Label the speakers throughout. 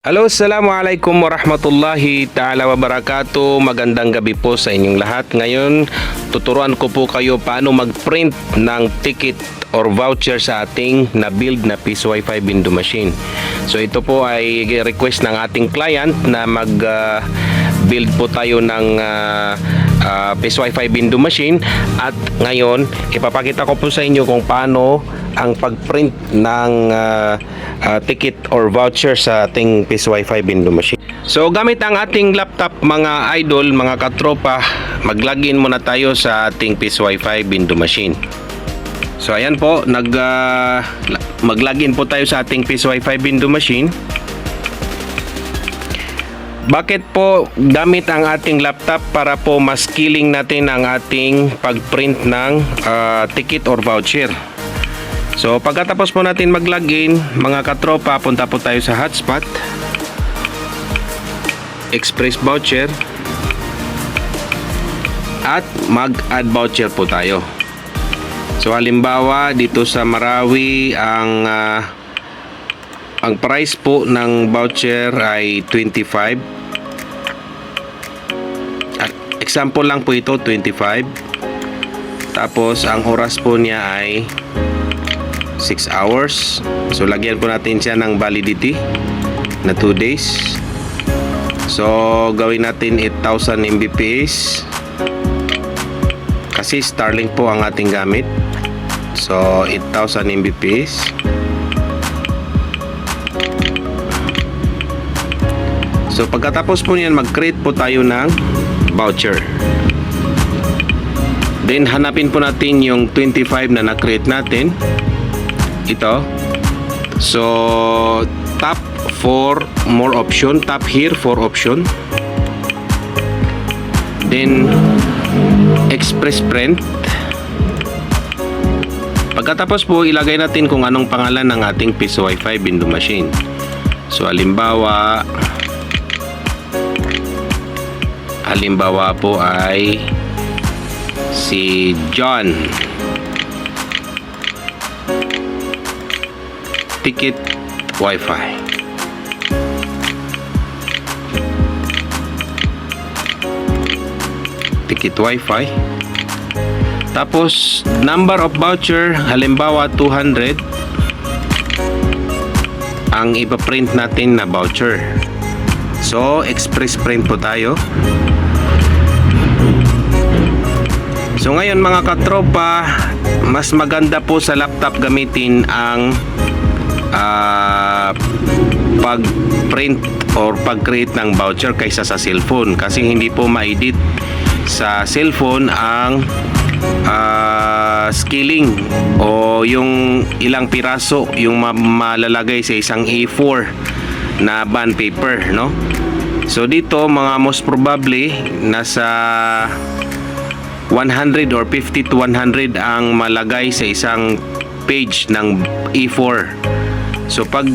Speaker 1: Hello, Assalamualaikum warahmatullahi ta'ala wabarakatuh. Magandang gabi po sa inyong lahat. Ngayon, tuturuan ko po kayo paano mag-print ng ticket or voucher sa ating na-build na Peace Wi-Fi window machine. So ito po ay request ng ating client na mag-build po tayo ng uh, uh, Peace Wi-Fi window machine at ngayon ipapakita ko po sa inyo kung paano ang pag-print ng uh, uh, ticket or voucher sa ating Peace Wi-Fi window machine. So gamit ang ating laptop mga idol, mga katropa, mag-login muna tayo sa ating Peace Wi-Fi window machine. So ayan po, nag uh, mag-login po tayo sa ating Peace Wi-Fi window machine. Bakit po gamit ang ating laptop para po mas killing natin ang ating pag-print ng uh, ticket or voucher? So pagkatapos po natin mag-login, mga katropa, punta po tayo sa hotspot. Express voucher. At mag-add voucher po tayo. So halimbawa dito sa Marawi ang ah, ang price po ng voucher ay 25. Example lang po ito 25. Tapos ang oras po niya ay 6 hours. So lagyan po natin siya ng validity na 2 days. So gawin natin 8,000 Mbps. Kasi Starlink po ang ating gamit. So 8,000 Mbps. So pagkatapos po niyan mag-create po tayo ng voucher. Then hanapin po natin yung 25 na na-create natin. Ito. So tap for more option. Tap here for option. Then express print. Pagkatapos po ilagay natin kung anong pangalan ng ating piso wifi window machine. So halimbawa halimbawa po ay si John. Ticket wifi. Ticket wifi. Tapos number of voucher halimbawa 200 ang ipaprint natin na voucher. So express print po tayo So ngayon mga katropa, mas maganda po sa laptop gamitin ang ah, pag-print or pag-create ng voucher kaysa sa cellphone. Kasi hindi po ma-edit sa cellphone ang ah, scaling o yung ilang piraso yung ma- malalagay sa isang A4 na bond paper no? So dito mga most probably nasa 100 or 50 to 100 ang malagay sa isang page ng A4. So pag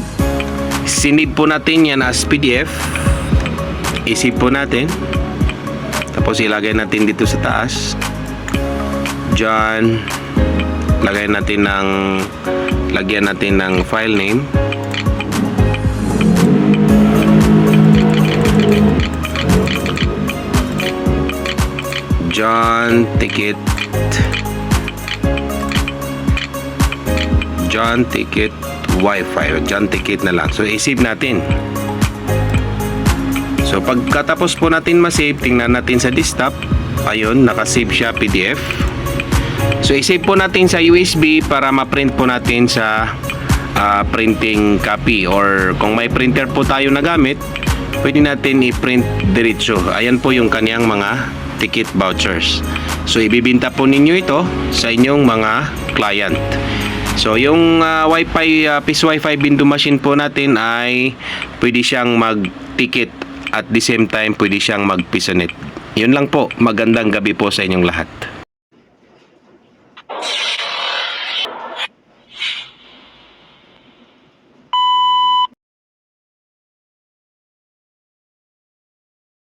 Speaker 1: sinib po natin yan as PDF, isip po natin. Tapos ilagay natin dito sa taas. John, lagay natin ng lagyan natin ng file name. John Ticket. John Ticket Wi-Fi. John Ticket na lang. So isave natin. So pagkatapos po natin masave tingnan natin sa desktop. Ayun nakasave siya PDF so isave po natin sa USB para ma-print po natin sa ah, printing copy. Or kung may printer po tayo na gamit pwede natin i-print diretso. Ayan po yung kanyang mga ticket vouchers. So ibibinta po ninyo ito sa inyong mga client. So yung uh, Wi-Fi uh, Peace Wi-Fi window machine po natin ay pwede siyang mag-ticket at the same time pwede siyang mag-pisonet. Yun lang po. Magandang gabi po sa inyong lahat.